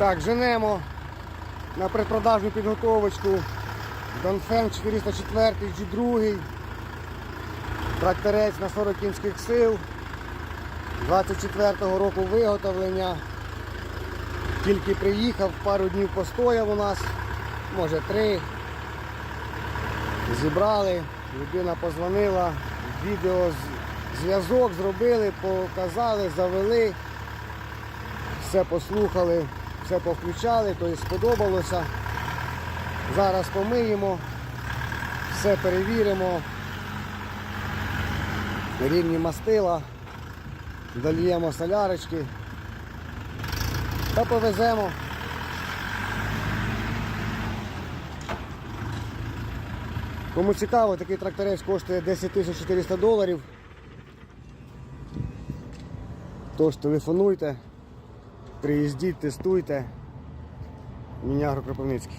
Так, женемо на предпродажну підготовочку. Донфен 404 G2. Тракторець на 40 кінських сил. 24-го року виготовлення. Тільки приїхав, пару днів постояв у нас, може три. Зібрали, людина позвонила, відео зв'язок зробили, показали, завели, все послухали, все повключали, тобто сподобалося. Зараз помиємо, все перевіримо. Рівні мастила, дольємо солярочки та повеземо. Кому цікаво, такий тракторець коштує 10 400 доларів. Тож телефонуйте, приїздіть, тестуйте. Мінягро Кропивницький.